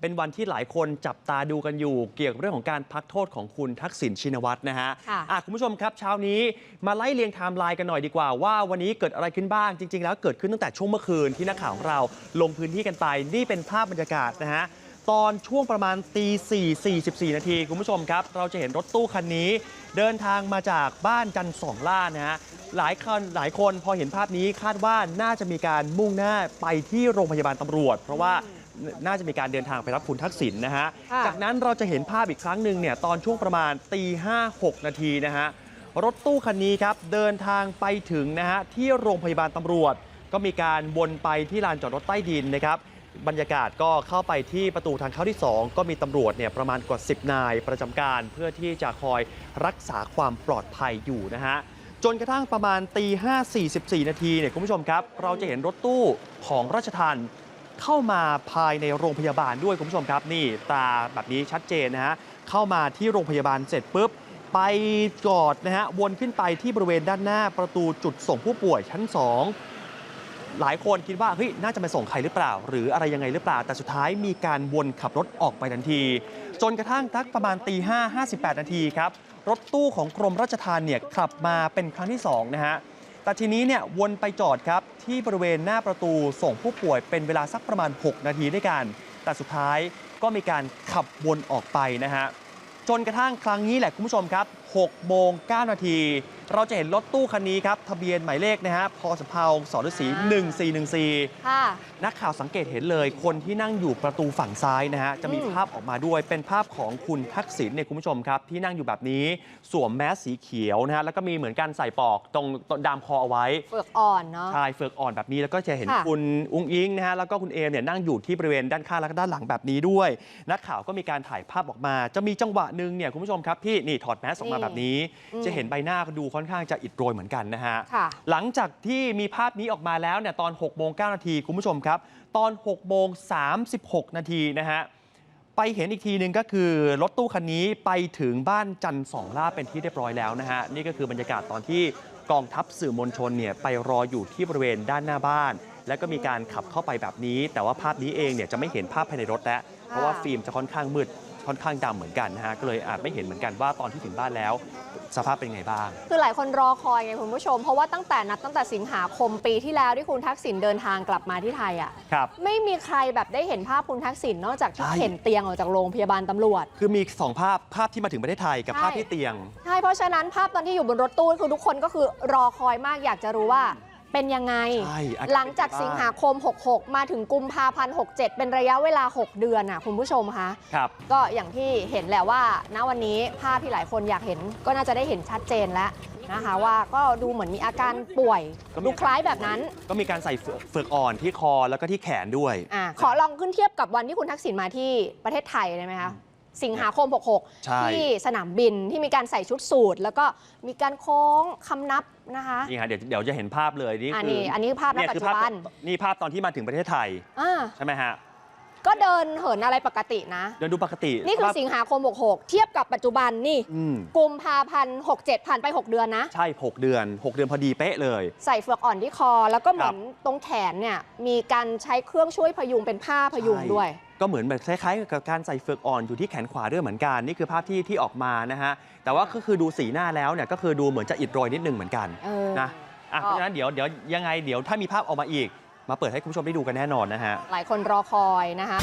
เป็นวันที่หลายคนจับตาดูกันอยู่ เกี่ยวกับเรื่องของการพักโทษของคุณทักษิณชินวัตรนะฮะค่ะอะคุณผู้ชมครับเช้านี้มาไล่เรียงไทม์ไลน์กันหน่อยดีกว่า ว่าวันนี้เกิดอะไรขึ้นบ้างจริง ๆ แล้วเกิดขึ้นตั้งแต่ช่วงเมื่อคืนที่นักข่าวของเราลงพื้นที่กันไป นี่เป็นภาพบรรยากาศนะฮะ ตอนช่วงประมาณตี4 44 นาที คุณผู้ชมครับ เราจะเห็นรถตู้คันนี้ เดินทางมาจากบ้านจันทร์สองล่านะฮะ หลายคนหลายคนพอเห็นภาพนี้คาดว่าน่าจะมีการมุ่งหน้าไปที่โรงพยาบาลตำรวจ เพราะว่า น่าจะมีการเดินทางไปรับคุณทักษิณนะฮะ ค่ะจากนั้นเราจะเห็นภาพอีกครั้งหนึ่งเนี่ยตอนช่วงประมาณตีห้าหกนาทีนะฮะ รถตู้คันนี้ครับ เดินทางไปถึงนะฮะ ที่โรงพยาบาลตำรวจ ก็มีการวนไปที่ลานจอดรถใต้ดินนะครับ บรรยากาศก็เข้าไปที่ประตูทางเข้าที่ 2 ก็มีตำรวจเนี่ยประมาณกว่า 10 นายประจำการเพื่อที่จะคอยรักษาความปลอดภัยอยู่นะฮะ จนกระทั่งประมาณตี5 44 นาทีเนี่ยคุณผู้ชมครับ เราจะเห็นรถตู้ของราชทัน เข้ามาภายในโรงพยาบาลด้วยคุณผู้ชมครับนี่ตาแบบนี้ชัดเจนนะฮะเข้ามาที่โรงพยาบาลเสร็จปุ๊บไปจอดนะฮะวนขึ้นไปที่บริเวณด้านหน้าประตูจุดส่งผู้ป่วยชั้น 2หลายคนคิดว่าเฮ้ยน่าจะมาส่งใครหรือเปล่า หรืออะไรยังไงหรือเปล่า แต่สุดท้ายมีการวนขับรถออกไปทันที จนกระทั่งทักประมาณตีห้าห้าสิบแปดนาทีครับ รถตู้ของกรมราชทานเนี่ยขับมาเป็นครั้งที่2นะฮะแต่ทีนี้เนี่ยวนไปจอดครับ ที่บริเวณหน้าประตูส่งผู้ป่วยเป็นเวลาสักประมาณ 6 นาทีด้วยกัน แต่สุดท้ายก็มีการขับวนออกไปนะฮะจนกระทั่งครั้งนี้แหละคุณผู้ชมครับ6โมง9นาที เราจะเห็นรถตู้คันนี้ครับ ทะเบียนหมายเลขนะฮะพสเพาสฤษี1414ค่ะนักข่าวสังเกตเห็นเลย คนที่นั่งอยู่ประตูฝั่งซ้ายนะฮะ จะมีอืมภาพออกมาด้วยเป็นภาพของคุณทักษิณเนี่ยคุณผู้ชมครับ ที่นั่งอยู่แบบนี้สวมแมสสีเขียวนะฮะแล้วก็มีเหมือนกันใส่ปลอกตรงตรงดามคอเอาไว้เฟือกอ่อนเนาะชายเฟือกอ่อนแบบนี้แล้วก็จะเห็นค่ะคุณอุ้งอิงนะฮะแล้วก็คุณเอมเนี่ยนั่งอยู่ที่บริเวณด้านข้างและก็ด้านหลังแบบนี้ด้วย นักข่าวก็มีการถ่ายภาพออกมา จะมีจังหวะหนึ่งเนี่ยคุณผู้ชมครับที่นี่ถอดแมสออกมาแบบนี้ จะเห็นใบหน้าดูค่อนข้างจะอิดโรยเหมือนกันนะฮะค่ะหลังจากที่มีภาพนี้ออกมาแล้วเนี่ยตอน6โมง9นาทีคุณผู้ชมครับ ตอน6โมง36นาทีนะฮะไปเห็นอีกทีหนึ่งก็คือรถตู้คันนี้ไปถึงบ้านจันทร์สองล่าเป็นที่เรียบร้อยแล้วนะฮะนี่ก็คือบรรยากาศตอนที่กองทัพสื่อมวลชนเนี่ยไปรออยู่ที่บริเวณด้านหน้าบ้าน แล้วก็มีการขับเข้าไปแบบนี้ แต่ว่าภาพนี้เองเนี่ยจะไม่เห็นภาพภายในรถแล้วเพราะว่าฟิล์มจะค่อนข้างมืด ค่อนข้างดำเหมือนกันนะฮะก็เลยอาจไม่เห็นเหมือนกันว่าตอนที่ถึงบ้านแล้ว สภาพเป็นไงบ้าง คือหลายคนรอคอยไงคุณผู้ชม เพราะว่าตั้งแต่นับตั้งแต่สิงหาคมปีที่แล้วที่คุณทักษิณเดินทางกลับมาที่ไทยอะครับไม่มีใครแบบได้เห็นภาพคุณทักษิณนอกจากที่ใช่เห็นเตียงออกจากโรงพยาบาลตำรวจ คือมีสองภาพภาพที่มาถึงประเทศไทยกับใช่ภาพที่เตียงใช่เพราะฉะนั้นภาพตอนที่อยู่บนรถตู้คือทุกคนก็คือรอคอยมากอยากจะรู้ว่า เป็นยังไง ใช่อาการหลังจากเป็นไงบ้างสิงหาคม 66 มาถึงกุมภาพันธ์67 เป็นระยะเวลา 6 เดือนอะคุณผู้ชมคะ ครับ ก็อย่างที่เห็นแหละว่า ณวันนี้ภาพที่หลายคนอยากเห็นก็น่าจะได้เห็นชัดเจนแล้วนะคะว่าก็ดูเหมือนมีอาการป่วยก็มี ดูคล้ายแบบนั้นก็มีการใส่เฟือกเฟือกอ่อนที่คอแล้วก็ที่แขนด้วย อะขอลองขึ้นเทียบกับวันที่คุณทักษิณมาที่ประเทศไทยได้ไหมคะ สิงหาคม ใช่ 66 ที่สนามบินที่มีการใส่ชุดสูทแล้วก็มีการโค้งคำนับนะคะนี่ฮะเดี๋ยวเดี๋ยวจะเห็นภาพเลยนี่อันคืนี้อันนี้ภาพณเนี่ยปัจคือจุภาพบันนี่ภาพตอนที่มาถึงประเทศไทยอ่าใช่ไหมฮะก็เดินเหินอะไรปกตินะ เดินดูปกตินี่คือภาพสิงหาคม 66 เทียบกับปัจจุบันนี่อืมกุมภาพันธ์67 ผ่านไป 6 เดือนนะ ใช่ 6 เดือน 6 เดือนพอดีเป๊ะเลย ใส่เฟือกอ่อนที่คอ แล้วก็เหมือนตรงแขนเนี่ยมีการใช้เครื่องช่วยพยุงเป็นผ้าพยุงใช่ ด้วย ก็เหมือนแบบคล้ายๆกับการใส่เฟือกอ่อนอยู่ที่แขนขวาด้วยเหมือนกันนี่คือภาพที่ที่ออกมานะฮะแต่ว่าก็คือดูสีหน้าแล้วเนี่ยก็คือดูเหมือนจะอิดโรยนิดนึงเหมือนกันเออ นะอะเพก็ราะฉะนั้นเดี๋ยวเดี๋ยวยังไงเดี๋ยวถ้ามีภาพออกมาอีก มาเปิดให้คุณผู้ชมได้ดูกันแน่นอนนะฮะ หลายคนรอคอยนะคะ